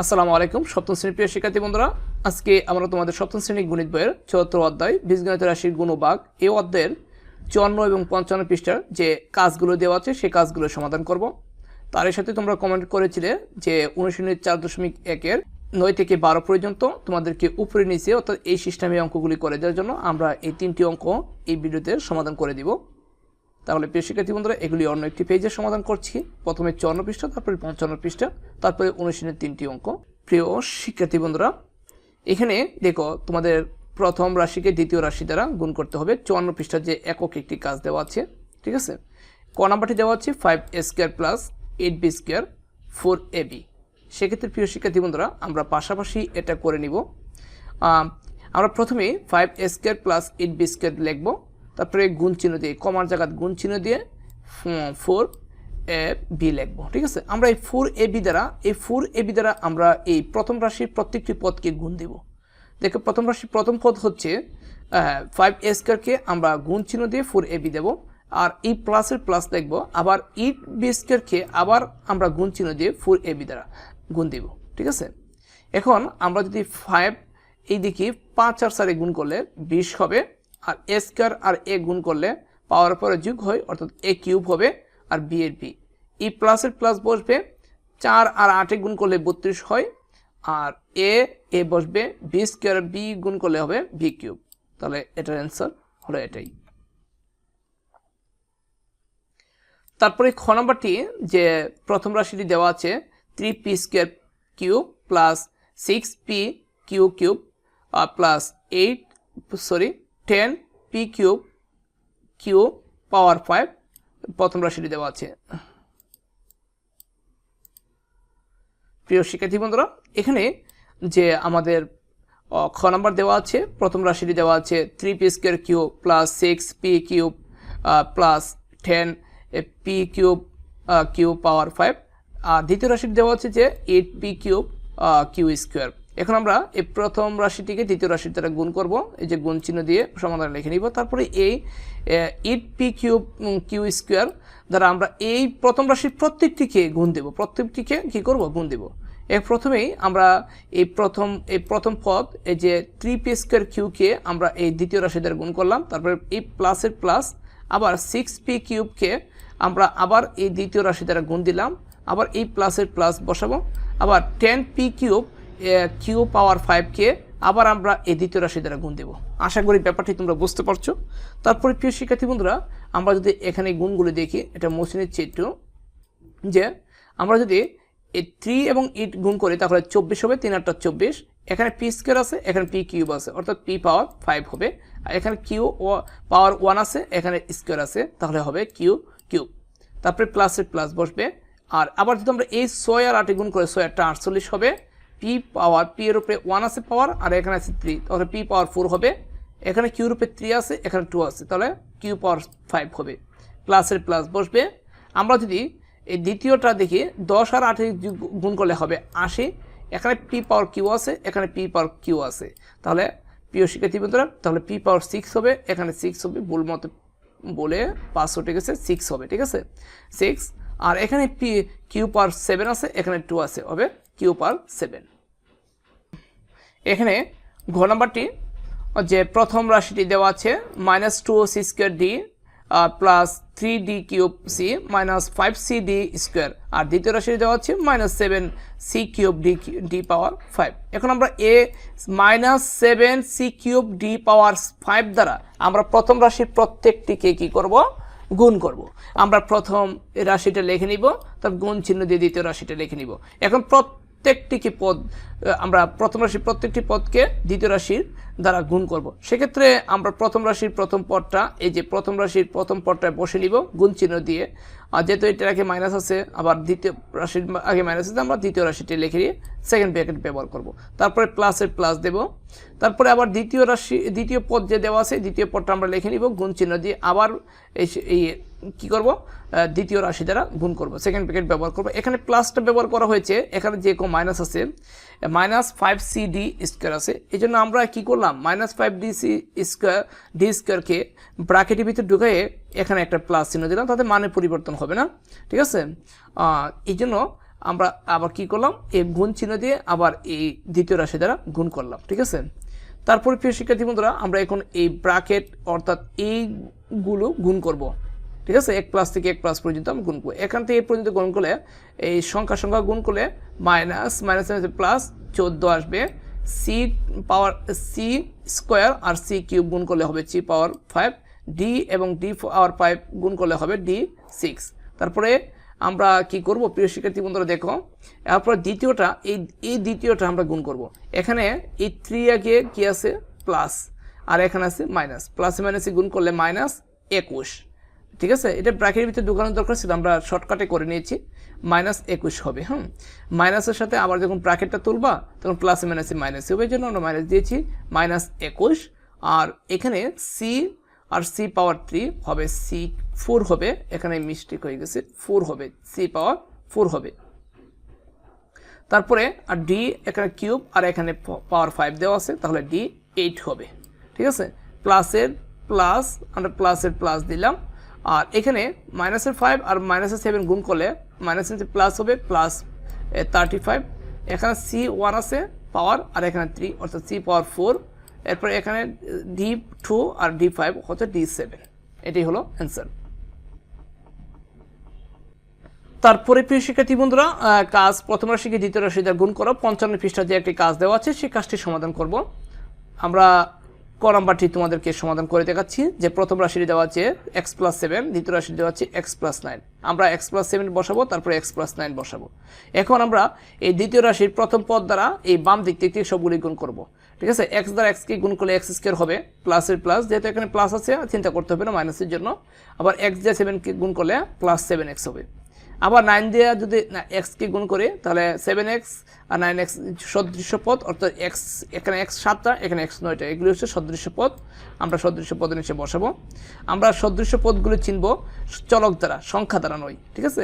আসসালামু আলাইকুম, সপ্তম শ্রেণির প্রিয় শিক্ষার্থী বন্ধুরা। আজকে আমরা তোমাদের সপ্তম শ্রেণি গণিত বইয়ের চুয়াত্তর অধ্যায়, বীজগণিত রাশির গুণ ও এই অধ্যায়ের চুয়ান্ন এবং পঞ্চান্ন পৃষ্ঠার যে কাজগুলো দেওয়া আছে সেই কাজগুলো সমাধান করব। তার সাথে তোমরা কমেন্ট করেছিলে যে অনুশীলনের চার দশমিক একের নয় থেকে বারো পর্যন্ত তোমাদেরকে উপরে নিচে, অর্থাৎ এই সিস্টেমে অঙ্কগুলি করে দেওয়ার জন্য আমরা এই তিনটি অঙ্ক এই ভিডিওতে সমাধান করে দিব। তাহলে প্রিয় শিক্ষার্থী বন্ধুরা, এগুলি অন্য একটি পেজে সমাধান করছি। প্রথমে চুয়ান্ন পৃষ্ঠা, তারপরে পঞ্চান্ন পৃষ্ঠা, তারপরে অনুশীলনের তিনটি অঙ্ক। প্রিয় শিক্ষার্থী বন্ধুরা, এখানে দেখো তোমাদের প্রথম রাশিকে দ্বিতীয় রাশি দ্বারা গুণ করতে হবে। চুয়ান্ন পৃষ্ঠার যে একক একটি কাজ দেওয়া আছে, ঠিক আছে? ক নাম্বারটি দেওয়া আছে five a square plus eight b square four a b সেক্ষেত্রে প্রিয় শিক্ষার্থী বন্ধুরা, আমরা পাশাপাশি এটা করে নিব। আমরা প্রথমে five a square plus eight b square লিখব। তারপরে গুণ চিহ্ন দিয়ে, কমার জায়গায় গুণ চিহ্ন দিয়ে ফোর এ বি লিখব, ঠিক আছে? আমরা এই ফোর এ বি দ্বারা, এই ফোর এ বি দ্বারা আমরা এই প্রথম রাশির প্রত্যেকটি পদকে গুণ দেব। দেখো, প্রথম রাশির প্রথম পদ হচ্ছে ফাইভ এ স্কোয়ারকে আমরা গুণ চিহ্ন দিয়ে ফোর এ বি দেবো, আর এই প্লাসের প্লাস দেখব, আবার ইট বি স্কোয়ারকে আবার আমরা গুণ চিহ্ন দিয়ে ফোর এ বি দ্বারা গুণ দেব, ঠিক আছে? এখন আমরা যদি ফাইভ এই দিকে পাঁচ আর চারে গুণ করলে বিশ হবে আর এ স্কোয়ার আর এ গুণ করলে পাওয়ার পরে যুগ হয়, অর্থাৎ এ কিউব হবে আর বি এর বি ই প্লাসের প্লাস বসবে, চার আর আটে গুণ করলে বত্রিশ হয়, আর এ এ বসবে বি স্কোয়ার বি গুণ করলে হবে বি কিউব তাহলে এটার অ্যান্সার হলো এটাই। তারপরে খ নম্বরটি যে প্রথম রাশিটি দেওয়া আছে three p square q plus six p q cube plus eight sorry ten p cube q power five প্রথম রাশিটি দেওয়া আছে। প্রিয় শিক্ষার্থী বন্ধুরা, এখানে যে আমাদের খ নাম্বার দেওয়া আছে, প্রথম রাশিটি দেওয়া আছে three p square cube plus six p cube plus ten p cube cube power five আর দ্বিতীয় রাশিটি দেওয়া আছে যে eight p cube q square এখন আমরা এই প্রথম রাশিটিকে দ্বিতীয় রাশির দ্বারা গুণ করব। এই যে গুণ চিহ্ন দিয়ে সমাধান লিখে নিব। তারপরে এই eight p cube q square দ্বারা আমরা এই প্রথম রাশির প্রত্যেকটিকে গুণ দেব। প্রত্যেকটিকে কি করব? গুণ দেব। এর প্রথমেই আমরা এই প্রথম এই প্রথম পদ, এই যে থ্রি পি স্কোয়ার কিউকে আমরা এই দ্বিতীয় রাশি দ্বারা গুণ করলাম। তারপরে এই প্লাসের প্লাস, আবার সিক্স পি কিউবকে আমরা আবার এই দ্বিতীয় রাশি দ্বারা গুণ দিলাম। আবার এই প্লাসের প্লাস বসাবো। আবার ten p cube q power ফাইভকে আবার আমরা এই দ্বিতীয় রাশি দ্বারা গুণ দেবো। আশা করি ব্যাপারটি তোমরা বুঝতে পারছ। তারপরে প্রিয় শিক্ষার্থী বন্ধুরা, আমরা যদি এখানে গুণগুলো দেখি, এটা মুছে নিচ্ছি একটু, যে আমরা যদি এই থ্রি এবং ইট গুণ করি, তাহলে চব্বিশ হবে, তিন আটটা চব্বিশ। এখানে পি স্কোয়ার আছে, এখানে পি কিউব আছে, অর্থাৎ পি পাওয়ার ফাইভ হবে। আর এখানে কিউ পাওয়ার ওয়ান আছে, এখানে স্কোয়ার আছে, তাহলে হবে কিউ কিউব তারপরে প্লাসের প্লাস বসবে। আর আবার যদি আমরা এই ছয় আর আটে গুণ করে, ছয় আটটা আটচল্লিশ হবে পি পাওয়ার পি এর উপরে ওয়ান আছে পাওয়ার আর এখানে আছে থ্রি তাহলে পি পাওয়ার ফোর হবে। এখানে কিউর উপরে থ্রি আছে, এখানে টু আছে। তাহলে কিউ পাওয়ার ফাইভ হবে। প্লাসের প্লাস বসবে। আমরা যদি এই দ্বিতীয়টা দেখি, দশ আর আটে গুণ করলে হবে আশি। এখানে পি পাওয়ার কিউ আছে, এখানে পি পাওয়ার কিউ আছে। তাহলে প্রিয় শিক্ষার্থী বন্ধুরা, তাহলে পি পাওয়ার সিক্স হবে। এখানে সিক্স হবে, ভুল মতো বলে পাঁচ উঠে গেছে সিক্স হবে, ঠিক আছে? সিক্স আর এখানে পি কিউ পাওয়ার সেভেন আছে, এখানে টু আছে, হবে কিউ পাওয়ার সেভেন এখানে ঘ নাম্বারটি, যে প্রথম রাশিটি দেওয়া আছে minus two c square d plus three d cube c minus five c d square আর দ্বিতীয় রাশিটি দেওয়া আছে minus seven c cube d d power five এখন আমরা এ minus seven c cube d power five দ্বারা আমরা প্রথম রাশির প্রত্যেকটিকে কি করব? গুণ করব। আমরা প্রথম রাশিটা লিখে নিব তার গুণ চিহ্ন দিয়ে দ্বিতীয় রাশিটা লিখে নিব। এখন প্রত্যেকটিকে পদ আমরা প্রথম রাশির প্রত্যেকটি পদকে দ্বিতীয় রাশির দ্বারা গুণ করব। সেক্ষেত্রে আমরা প্রথম রাশির প্রথম পদটা, এই যে প্রথম রাশির প্রথম পদটায় বসে নিব গুণ চিহ্ন দিয়ে। আর যেহেতু এটার আগে মাইনাস আছে, আবার দ্বিতীয় রাশির আগে মাইনাস আছে, আমরা দ্বিতীয় রাশিটি লিখে দিয়ে সেকেন্ড ব্র্যাকেট ব্যবহার করব। তারপরে প্লাসের প্লাস দেব। তারপরে আবার দ্বিতীয় রাশি, দ্বিতীয় পদ যে দেওয়া আছে, দ্বিতীয় পদটা আমরা লিখে নিব গুণ চিহ্ন দিয়ে। আবার এই কী করব? দ্বিতীয় রাশি দ্বারা গুণ করব। সেকেন্ড ব্র্যাকেট ব্যবহার করব। এখানে প্লাসটা ব্যবহার করা হয়েছে। এখানে যে কোনো মাইনাস আছে। Minus five c d square আছে। এই জন্য আমরা কী করলাম? Minus five d c square d স্কোয়ারকে ব্র্যাকেটের ভিতরে ঢুকিয়ে এখানে একটা প্লাস চিহ্ন দিলাম, তাতে মানের পরিবর্তন হবে না। ঠিক আছে? এই জন্য আমরা আবার কি করলাম? এই গুণ চিহ্ন দিয়ে আবার এই দ্বিতীয় রাশি দ্বারা গুণ করলাম। ঠিক আছে? তারপর প্রিয় শিক্ষার্থী বন্ধুরা, আমরা এখন এই ব্রাকেট অর্থাৎ এইগুলো গুণ করব। ঠিক আছে? এক প্লাস থেকে এক প্লাস পর্যন্ত আমরা গুণ করব। এখান থেকে পর্যন্ত গুণ করলে, এই সংখ্যা সংখ্যা গুণ করলে মাইনাস মাইনাস প্লাস চোদ্দ আসবে। সি পাওয়ার সি স্কোয়ার আর সি কিউব গুণ করলে হবে সি পাওয়ার ফাইভ ডি এবং ডি পাওয়ার ফাইভ গুণ করলে হবে ডি সিক্স তারপরে আমরা কি করব? প্রিয় শিক্ষার্থী বন্ধুরা, দেখো, এরপর দ্বিতীয়টা, এই এই দ্বিতীয়টা আমরা গুণ করব। এখানে এই থ্রি আগে কি আছে? প্লাস আর এখানে আছে মাইনাস প্লাসে মাইনাসে গুণ করলে মাইনাস একুশ। ঠিক আছে? এটা ব্র্যাকেটের ভিতরে ঢুকানোর দরকার ছিল, আমরা শর্টকাটে করে নিয়েছি। মাইনাস একুশ হবে, হুম? মাইনাসের সাথে আবার যখন ব্র্যাকেটটা তুলবা, তখন প্লাসে মাইনাসে মাইনাস হবে জন্য আমরা মাইনাস দিয়েছি মাইনাস একুশ। আর এখানে সি আর সি পাওয়ার থ্রি হবে সি ফোর হবে। এখানে মিস্টেক হয়ে গেছে ফোর হবে সি পাওয়ার ফোর হবে। তারপরে, আর ডি এখানে কিউব আর এখানে পাওয়ার ফাইভ দেওয়া আছে, তাহলে ডি এইট হবে। ঠিক আছে? প্লাসের প্লাস আমরা প্লাসের প্লাস দিলাম। আর এখানে মাইনাসের ফাইভ আর মাইনাসের সেভেন গুণ করলে মাইনাসের প্লাস হবে প্লাস থার্টি ফাইভ এখানে সি ওয়ান আছে পাওয়ার আর এখানে থ্রি অর্থাৎ সি পাওয়ার ফোর এরপরে এখানে ডি টু আর ডি ফাইভ হচ্ছে ডি সেভেন এটাই হলো অ্যান্সার তারপরে প্রিয় শিক্ষার্থী বন্ধুরা কাজ প্রথম রাশিকে দ্বিতীয় রাশি গুণ করো, পঞ্চান্ন পৃষ্ঠা যে একটি কাজ দেওয়া আছে, সেই কাজটি সমাধান করব। আমরা ক নাম্বারটি তোমাদেরকে সমাধান করে দেখাচ্ছি, যে প্রথম রাশিটি দেওয়া আছে এক্স প্লাস সেভেন দ্বিতীয় রাশি দেওয়া আছে এক্স প্লাস নাইন আমরা এক্স প্লাস সেভেন বসাবো, তারপরে এক্স প্লাস নাইন বসাবো। এখন আমরা এই দ্বিতীয় রাশির প্রথম পদ দ্বারা এই বাম দিক থেকে সবগুলি গুণ করব। ঠিক আছে? এক্স দ্বারা এক্সকে গুণ করলে এক্স স্কোয়ার হবে প্লাসের প্লাস যেহেতু এখানে প্লাস আছে, চিন্তা করতে হবে না মাইনাসের জন্য। আবার এক্স দিয়ে সেভেনকে গুণ করলে প্লাস সেভেন এক্স হবে। আবার নাইন দিয়ে যদি এক্সকে গুণ করি, তাহলে সেভেন এক্স আর নাইন এক্স সদৃশ্য পদ অর্থাৎ এক্স এখানে এক্স সাতটা, এখানে এক্স নয়টা। এগুলি হচ্ছে সদৃশ্য পদ আমরা সদৃশ্য পদের নিচে বসাবো। আমরা সদৃশ্য পদগুলো চিনব চলক দ্বারা, সংখ্যা দ্বারা নয়, ঠিক আছে?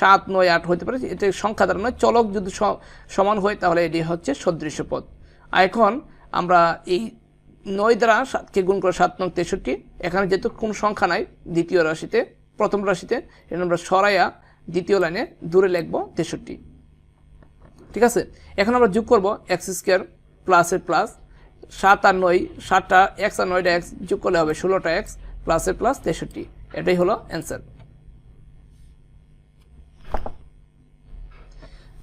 সাত, নয়, আট হতে পারে, এটা সংখ্যা দ্বারা নয়। চলক যদি সমান হয়, তাহলে এটি হচ্ছে সদৃশ্য পদ আর এখন আমরা এই নয় দ্বারা সাতকে গুণ করে সাত নং তেষট্টি, এখানে যেহেতু কোনো সংখ্যা নাই, দ্বিতীয় রাশিতে, প্রথম রাশিতে এটা আমরা সরাইয়া দ্বিতীয় লাইনে দূরে লিখব তেষট্টি। ঠিক আছে? এখন আমরা যোগ করব এক্স স্কোয়ার প্লাসের প্লাস সাত আর নয়, সাতটা এক্স আর নয়টা এক্স যোগ করলে হবে ষোলোটা এক্স প্লাসের প্লাস তেষট্টি। এটাই হলো অ্যান্সার।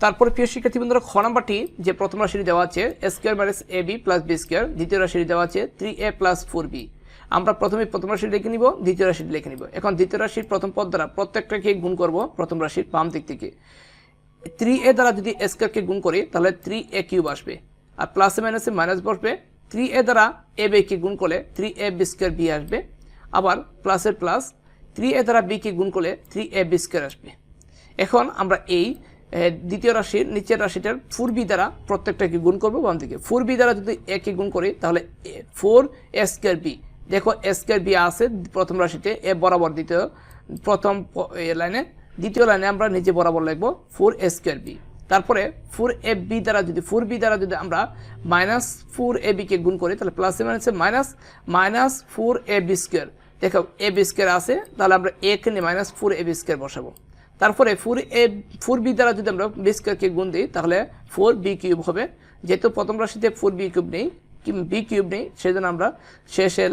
তারপরে প্রিয় শিক্ষার্থী বন্ধুরা খ নাম্বারটি যে প্রথম রাশিটি দেওয়া আছে square minus a b plus b square, দ্বিতীয় রাশিটি দেওয়া আছে three a plus four b. আমরা প্রথমে প্রথম রাশি লিখে নিব, দ্বিতীয় রাশি লিখে নিব। এখন দ্বিতীয় রাশির প্রথম পদ দ্বারা প্রত্যেকটাকে গুণ করব প্রথম রাশির বাম দিক থেকে। থ্রি এ দ্বারা যদি স্কোয়ারকে গুণ করি, তাহলে থ্রি এ কিউব আসবে। আর প্লাসে মাইনাসে মাইনাস বসবে। থ্রি এ দ্বারা এ বিকে গুণ করলে three a b square b আসবে। আবার প্লাসের প্লাস থ্রি এ দ্বারা বিকে গুণ করলে থ্রি এ বি স্কোয়ার আসবে। এখন আমরা এই দ্বিতীয় রাশির নিচের রাশিটার ফোর বি দ্বারা প্রত্যেকটাকে গুণ করব বাম দিকে। ফোর বি দ্বারা যদি একে গুণ করি, তাহলে ফোর এ স্কোয়ার বি দেখো এ স্কোয়ার বি আছে প্রথম রাশিতে, এ বরাবর দ্বিতীয়, প্রথম লাইনে, দ্বিতীয় লাইনে আমরা নিচে বরাবর লিখব ফোর এ স্কোয়ার বি তারপরে ফোর এ বি দ্বারা যদি ফোর বি দ্বারা যদি আমরা মাইনাস ফোর এ বিকে গুণ করি, তাহলে প্লাসে মাইনাসে minus minus four a b square দেখো এ বি স্কোয়ার আছে, তাহলে আমরা এ কে নিয়ে minus four a b square বসাবো। তারপরে ফোর এ ফোর বি দ্বারা যদি আমরা বি স্কোয়ারকে গুণ দিই, তাহলে ফোর বি কিউব হবে। যেহেতু প্রথম রাশিতে ফোর বি কিউব নেই বি কিউব নেই সেই জন্য আমরা শেষের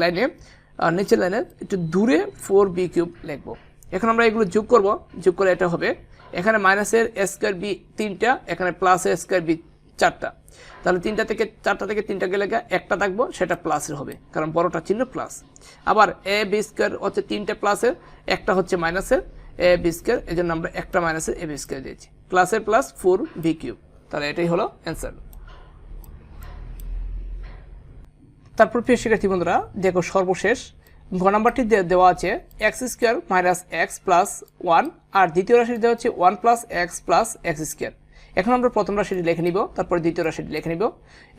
লাইনে নিচের লাইনে একটু দূরে ফোর বি কিউব লিখব। এখন আমরা এগুলো যোগ করব, যোগ করে এটা হবে। এখানে মাইনাসের স্কোয়ার বি তিনটা, এখানে প্লাসের স্কোয়ার বি চারটা। তাহলে তিনটা থেকে, চারটা থেকে তিনটা গেলে একটা থাকব, সেটা প্লাসের হবে, কারণ বড়টা চিহ্ন প্লাস আবার এ বি স্কোয়ার হচ্ছে তিনটে প্লাসের একটা হচ্ছে মাইনাসের এ বি স্কোয়ার এই জন্য আমরা একটা মাইনাসের এ বি স্কোয়ার দিয়েছি। প্লাসের প্লাস ফোর বি কিউব তাহলে এটাই হলো অ্যান্সার তারপর প্রিয় শিক্ষার্থী বন্ধুরা, দেখো সর্বশেষ, ঘ নাম্বারটি দেওয়া আছে x square minus x plus one আর দ্বিতীয় রাশিটি দেওয়া হচ্ছে one plus x plus x square এখন আমরা প্রথম রাশিটি লিখে নিব, তারপর দ্বিতীয় রাশিটি লিখে নিব।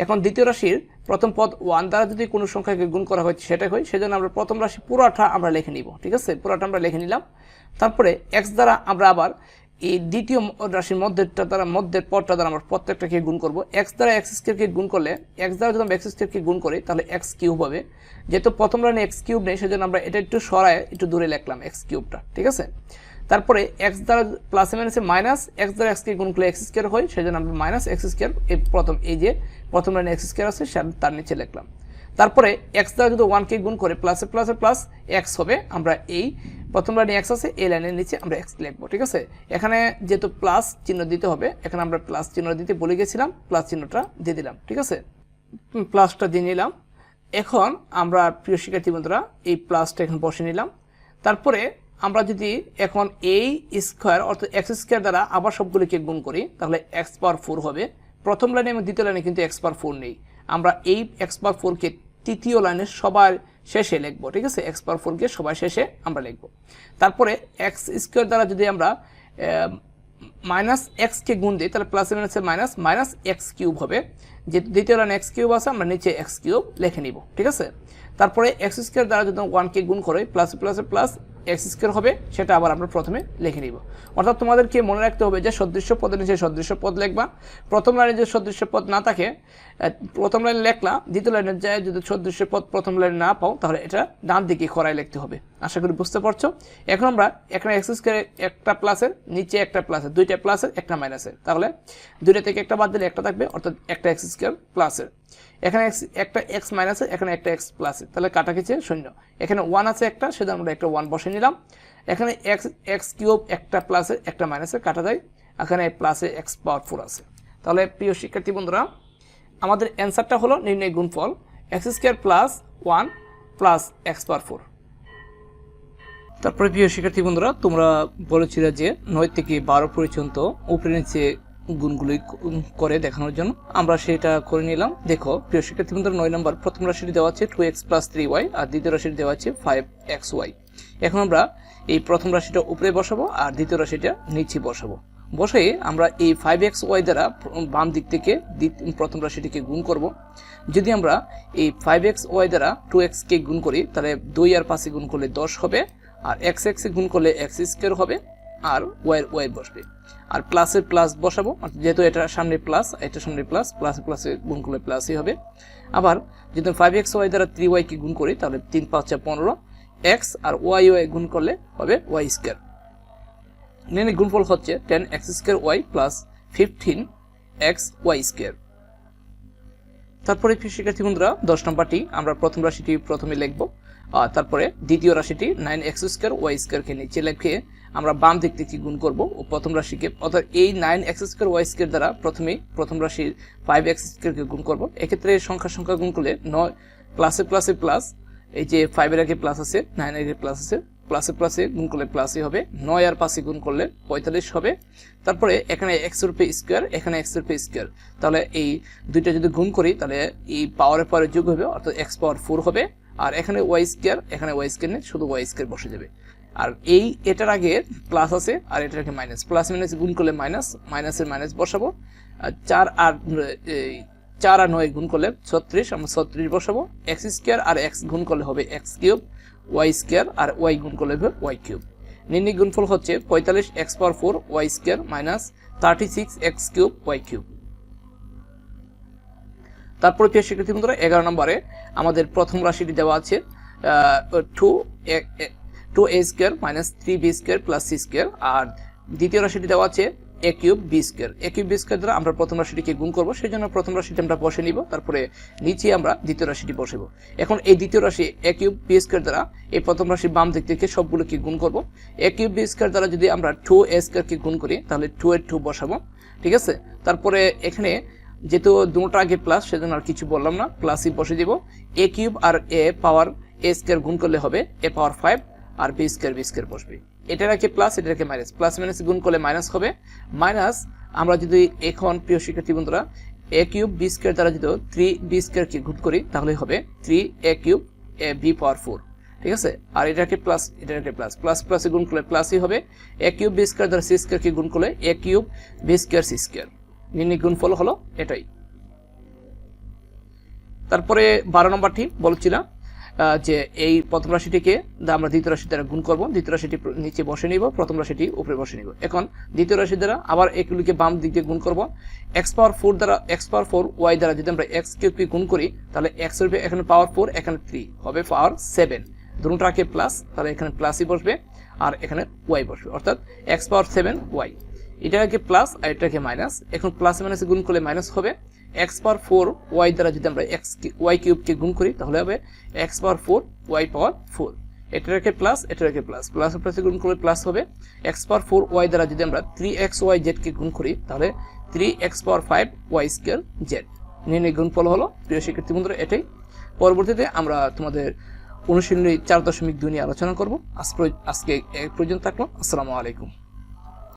এখন দ্বিতীয় রাশির প্রথম পদ ওয়ান দ্বারা যদি কোনো সংখ্যাকে গুণ করা হয় সেটা হয়, সেজন্য আমরা প্রথম রাশি পুরোটা আমরা লিখে নিব, ঠিক আছে? পুরোটা আমরা লিখে নিলাম। তারপরে এক্স দ্বারা আমরা আবার এই দ্বিতীয় রাশির মধ্যেটা দ্বারা, মধ্যের পদটা দ্বারা আমরা প্রত্যেকটাকে গুণ করব। এক্স দ্বারা এক্স স্কোয়ারকে গুণ করলে এক্স দ্বারা যদি আমরা এক্স স্কোয়ারকে গুণ করি, তাহলে এক্স কিউব হবে। যেহেতু প্রথম রানে এক্স কিউব নেই, সেজন্য আমরা এটা একটু সরায়, একটু দূরে লিখলাম এক্স কিউবটা ঠিক আছে? তারপরে এক্স দ্বারা প্লাস মাইনাসে মাইনাস এক্স দ্বারা এক্সকে গুণ করলে এক্স স্কোয়ার হয় সেই জন্য আমরা মাইনাস এক্স স্কোয়ার এই প্রথম, এই যে প্রথম লাইনে এক্স স্কোয়ার আছে তার নিচে লিখলাম। তারপরে এক্স দ্বারা যদি ওয়ানকে গুণ করে প্লাসে প্লাসে প্লাস এক্স হবে, আমরা এই প্রথম লাইনে এক্স আছে, এই লাইনের নিচে আমরা এক্স লিখব, ঠিক আছে? এখানে যেহেতু প্লাস চিহ্ন দিতে হবে, এখানে আমরা প্লাস চিহ্ন দিতে বলে গেছিলাম প্লাস চিহ্নটা দিয়ে দিলাম, ঠিক আছে? প্লাসটা দিয়ে নিলাম। এখন আমরা প্রিয় শিক্ষার্থী বন্ধুরা, এই প্লাসটা এখন বসে নিলাম। তারপরে আমরা যদি এখন এই স্কোয়ার অর্থাৎ এক্স স্কোয়ার দ্বারা আবার সবগুলিকে গুণ করি, তাহলে এক্স পাওয়ার ফোর হবে। প্রথম লাইনে এবং দ্বিতীয় লাইনে কিন্তু এক্স পাওয়ার ফোর নেই। আমরা এই এক্স পাওয়ার ফোরকে তৃতীয় লাইনে সবার শেষে লিখব, ঠিক আছে? এক্স পাওয়ার ফোরকে সবার শেষে আমরা লিখব। তারপরে এক্স স্কোয়ার দ্বারা যদি আমরা মাইনাস এক্সকে গুণ দিই, তাহলে প্লাস মাইনাসে মাইনাস মাইনাস এক্স কিউব হবে। যে দ্বিতীয় লাইনে এক্স কিউব আছে, আমরা নিচে এক্স কিউব লিখে নিব, ঠিক আছে? তারপরে এক্স স্কোয়ার দ্বারা যদি ওয়ানকে গুণ করে প্লাস প্লাসে প্লাস এক্স স্কোয়ার হবে, সেটা আবার আমরা প্রথমে লিখে নিব। অর্থাৎ তোমাদেরকে মনে রাখতে হবে যে সদৃশ্য পদের নিচে সদৃশ্য পদ লিখবা। প্রথম লাইনে যদি সদৃশ্য পদ না থাকে প্রথম লাইনে লেখলা, দ্বিতীয় লাইনে যায়, যদি সদৃশ্য পদ প্রথম লাইনে না পাও, তাহলে এটা ডান দিকে খরায় লিখতে হবে। আশা করি বুঝতে পারছ? এখন আমরা এখানে এক্স স্কোয়ার একটা প্লাসের নিচে একটা প্লাসের দুইটা প্লাসের একটা মাইনাসের তাহলে দুইটা থেকে একটা বাদ দিলে একটা থাকবে, অর্থাৎ একটা এক্স স্কোয়ার প্লাসের এখানে x, একটা এক্স মাইনাসে এখানে একটা এক্স প্লাসে তাহলে কাটা গেছে শূন্য। এখানে ওয়ান আছে একটা সেটা আমরা একটা ওয়ান বসে নিলাম। এখানে এক্স এক্স কিউব একটা প্লাসে একটা মাইনাসে কাটা যায় এখানে প্লাসে এক্স পাওয়ার ফোর আছে। তাহলে প্রিয় শিক্ষার্থী বন্ধুরা আমাদের অ্যান্সারটা হলো নির্ণয় গুণফল x square plus one plus x power four. তারপরে প্রিয় শিক্ষার্থী বন্ধুরা, তোমরা বলেছিলে যে নয় থেকে বারো পর্যন্ত উপরে নিচে গুণগুলি করে দেখানোর জন্য। আমরা সেটা করে নিলাম। দেখো, প্রিয় শিক্ষার্থী বন্ধুরা, নয় নম্বর, প্রথম রাশিটি দেওয়া আছে two x plus three y আর দ্বিতীয় রাশিটি দেওয়া আছে ফাইভ এক্স ওয়াই এখন আমরা এই প্রথম রাশিটা উপরে বসাবো আর দ্বিতীয় রাশিটা নিচে বসাবো। বসে আমরা এই ফাইভ এক্স ওয়াই দ্বারা বাম দিক থেকে প্রথম রাশিটিকে গুণ করব। যদি আমরা এই ফাইভ এক্স ওয়াই দ্বারা টু এক্সকে গুণ করি, তাহলে দুই আর পাঁচে গুণ করলে দশ হবে, আর এক্স এক্সে গুণ করলে এক্স স্কোয়ার হবে, আর ওয়াই ওয়াই বসবে। আর প্লাসে প্লাস বসাবো যেহেতু এটা সামনে প্লাস এটা সামনে প্লাস প্লাসে প্লাসে গুণ করলে প্লাসই হবে। আবার যদি ফাইভ এক্স ওয়াই দ্বারা থ্রি ওয়াইকে গুণ করি, তাহলে তিন পাঁচটা পনেরো এক্স আর ওয়াই ওয়াই গুণ করলে হবে ওয়াই স্কোয়ার নির্ণয় গুণফল হচ্ছে ten x square y plus fifteen x y square তারপরে শিক্ষার্থী বন্ধুরা, দশ নম্বরটি আমরা প্রথম রাশিটি প্রথমে লিখব। তারপরে দ্বিতীয় রাশিটি নাইন এক্স স্কোয়ার ওয়াই স্কোয়ারকে নিচে লিখে আমরা বাম দিক থেকে গুণ করব। ও প্রথম রাশিকে, অর্থাৎ এই nine x square y square দ্বারা প্রথমেই প্রথম রাশির ফাইভ এক্স স্কোয়ারকে গুণ করব। এক্ষেত্রে সংখ্যা সংখ্যা গুণ করলে নয় প্লাসে প্লাসে প্লাস এই যে ফাইভের আগে প্লাস আছে নাইনের আগে প্লাস আছে প্লাসে প্লাসে গুণ করলে প্লাসই হবে। নয় আর পাঁচে গুণ করলে পঁয়তাল্লিশ হবে। তারপরে এখানে এক্স রুপে স্কোয়ার এখানে এক্স রুপে স্কোয়ার তাহলে এই দুইটা যদি গুণ করি, তাহলে এই পাওয়ারের পরে যোগ হবে, অর্থাৎ এক্স পাওয়ার ফোর হবে। আর এখানে ওয়াই স্কোয়ার এখানে ওয়াই স্কোয়ার নেই, শুধু ওয়াই স্কোয়ার বসে যাবে। আর এই এটার আগে প্লাস আছে, আর এটার আগে মাইনাস প্লাস মাইনাস গুণ করলে মাইনাস মাইনাসের মাইনাস বসাবো। আর চার আর চার আর নয় গুণ করলে ছত্রিশ, আমরা ছত্রিশ বসাবো। এক্স স্কোয়ার আর এক্স গুণ করলে হবে এক্স কিউব। ওয়াই স্কোয়ার আর ওয়াই গুণ করলে হবে ওয়াই কিউব নির্ণয় গুণফল হচ্ছে পঁয়তাল্লিশ x power four y square minus thirty six x cube y cube তারপরে প্রিয় শিক্ষার্থী বন্ধুরা, এগারো নম্বরে আমাদের প্রথম রাশিটি দেওয়া আছে two two a square minus three b square plus c square আর দ্বিতীয় রাশিটি দেওয়া আছে a cube b square a cube b square দ্বারা আমরা প্রথম রাশিটিকে গুণ করব সেই জন্য প্রথম রাশিটি আমরা বসে নিব, তারপরে নিচে আমরা দ্বিতীয় রাশিটি বসাবো। এখন এই দ্বিতীয় রাশি এ কিউব বি স্কোয়ার দ্বারা এই প্রথম রাশির বাম দিক থেকে সবগুলোকে গুণ করব। এ কিউব বি স্কোয়ার দ্বারা যদি আমরা টু এ স্কোয়ারকে গুণ করি, তাহলে টু এর টু বসাবো। ঠিক আছে? তারপরে এখানে যেহেতু দুটো আগে প্লাস সেজন্য আর কিছু বললাম না প্লাসই বসে দিব। এ কিউব আর এ পাওয়ার এ স্কোয়ার গুণ করলে হবে এ পাওয়ার ফাইভ আর বি স্কোয়ার বি স্কোয়ার বসবে। আগে প্লাস আগে মাইনাস প্লাস মাইনাস গুণ করলে মাইনাস হবে। মাইনাস আমরা যদি এখন, প্রিয় শিক্ষার্থী বন্ধুরা এ কিউব বি স্কোয়ার দ্বারা যদি থ্রি বি স্কোয়ারকে গুণ করি, তাহলে হবে three a cube a b power four ঠিক আছে? আর এটাকে প্লাস এটাকে প্লাস প্লাস প্লাসে গুণ করলে প্লাসই হবে। এ কিউব বি স্কোয়ার দ্বারা সি স্কোয়ারকে গুণ করলে a cube b square c square নির্ণয় গুণফল হলো এটাই। তারপরে বারো নম্বরটি বলছিলাম যে এই প্রথম রাশিটিকে আমরা দ্বিতীয় রাশি দ্বারা গুণ করব। দ্বিতীয় রাশিটি নিচে বসে নিব, প্রথম রাশিটি উপরে বসে নিব। এখন দ্বিতীয় রাশি দ্বারা আবার এগুলিকে বাম দিক দিয়ে গুণ করব। এক্স পাওয়ার ফোর দ্বারা এক্স পাওয়ার ফোর ওয়াই দ্বারা যদি আমরা এক্স কিউবকে গুণ করি, তাহলে এক্স হবে এখানে পাওয়ার ফোর এখানে থ্রি হবে পাওয়ার সেভেন দুটাকে প্লাস তাহলে এখানে প্লাসই বসবে আর এখানে ওয়াই বসবে। অর্থাৎ এক্স পাওয়ার সেভেন ওয়াই এটাকে প্লাস আর এটাকে মাইনাস এখন প্লাস মাইনাসে গুণ করলে মাইনাস হবে। এক্স পাওয়ার ফোর ওয়াই দ্বারা যদি আমরা এক্স ওয়াই কিউবকে গুণ করি, তাহলে হবে x power four y power four এটাকে প্লাস এটাকে প্লাস প্লাস প্লাসে গুণ করলে প্লাস হবে। এক্স পাওয়ার ফোর ওয়াই দ্বারা যদি আমরা থ্রি এক্স ওয়াই জেডকে গুণ করি, তাহলে three x power five y square z নির্ণয় গুণফল হলো, প্রিয় শিক্ষার্থী বন্ধুরা, এটাই। পরবর্তীতে আমরা তোমাদের অনুশীলনী চার দশমিক দুই নিয়ে আলোচনা করব। আজ আজকে পর্যন্ত থাকলাম আসসালামু আলাইকুম।